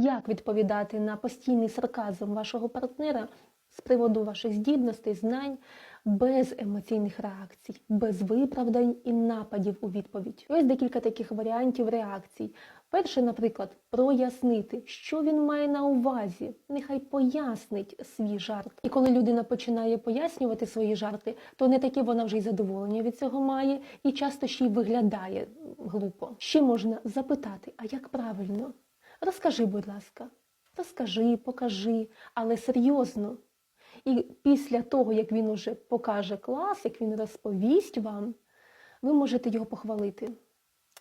Як відповідати на постійний сарказм вашого партнера з приводу ваших здібностей, знань без емоційних реакцій, без виправдань і нападів у відповідь? Ось декілька таких варіантів реакцій. Перше, наприклад, прояснити, що він має на увазі. Нехай пояснить свій жарт. І коли людина починає пояснювати свої жарти, то не таке вона вже й задоволення від цього має, і часто ще й виглядає глупо. Ще можна запитати, а як правильно? Розкажи, будь ласка, розкажи, покажи, але серйозно. І після того, як він уже покаже клас, як він розповість вам, ви можете його похвалити.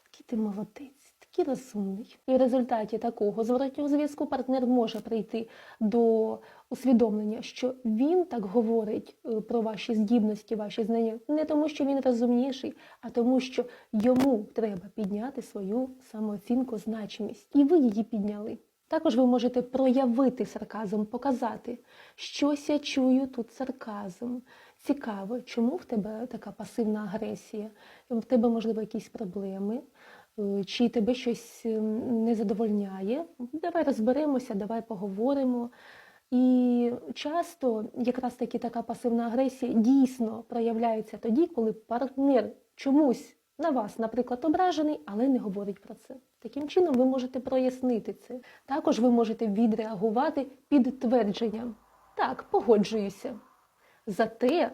Який ти молодець, такий розумний. І в результаті такого зворотнього зв'язку партнер може прийти до усвідомлення, що він так говорить е, про ваші здібності, ваші знання, не тому, що він розумніший, а тому, що йому треба підняти свою самооцінку, значимість. І ви її підняли. Також ви можете проявити сарказм, показати, щось я чую тут сарказм. Цікаво, чому в тебе така пасивна агресія? В тебе, можливо, якісь проблеми, чи тебе щось ем, не задовольняє? Давай розберемося, давай поговоримо. І часто якраз таки така пасивна агресія дійсно проявляється тоді, коли партнер чомусь на вас, наприклад, ображений, але не говорить про це. Таким чином ви можете прояснити це. Також ви можете відреагувати підтвердженням. Так, погоджуюся. Зате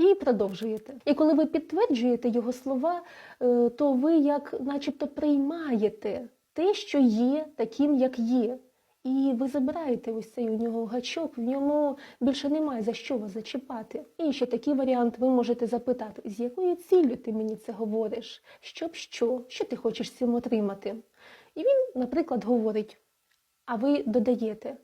і продовжуєте. І коли ви підтверджуєте його слова, е, то ви як начебто приймаєте те, що є таким, як є. І ви забираєте ось цей у нього гачок, в ньому більше немає за що вас зачіпати. І ще такий варіант ви можете запитати, з якою ціллю ти мені це говориш? Щоб що? Що ти хочеш цим отримати? І він, наприклад, говорить, а ви додаєте,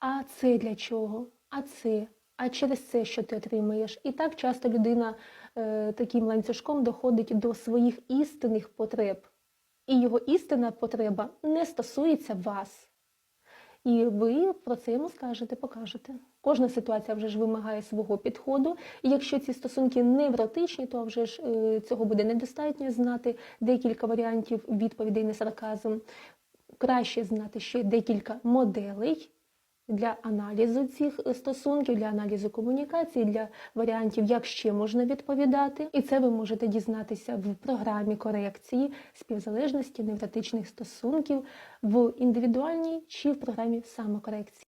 а це для чого? А це? А через це, що ти отримаєш? І так часто людина е, таким ланцюжком доходить до своїх істинних потреб. І його істинна потреба не стосується вас. І ви про це йому скажете, покажете. Кожна ситуація вже ж вимагає свого підходу. І якщо ці стосунки невротичні, то вже ж е, цього буде недостатньо знати декілька варіантів відповідей на сарказм. Краще знати ще декілька моделей для аналізу цих стосунків, для аналізу комунікації, для варіантів, як ще можна відповідати. І це ви можете дізнатися в програмі корекції співзалежності невротичних стосунків в індивідуальній чи в програмі самокорекції.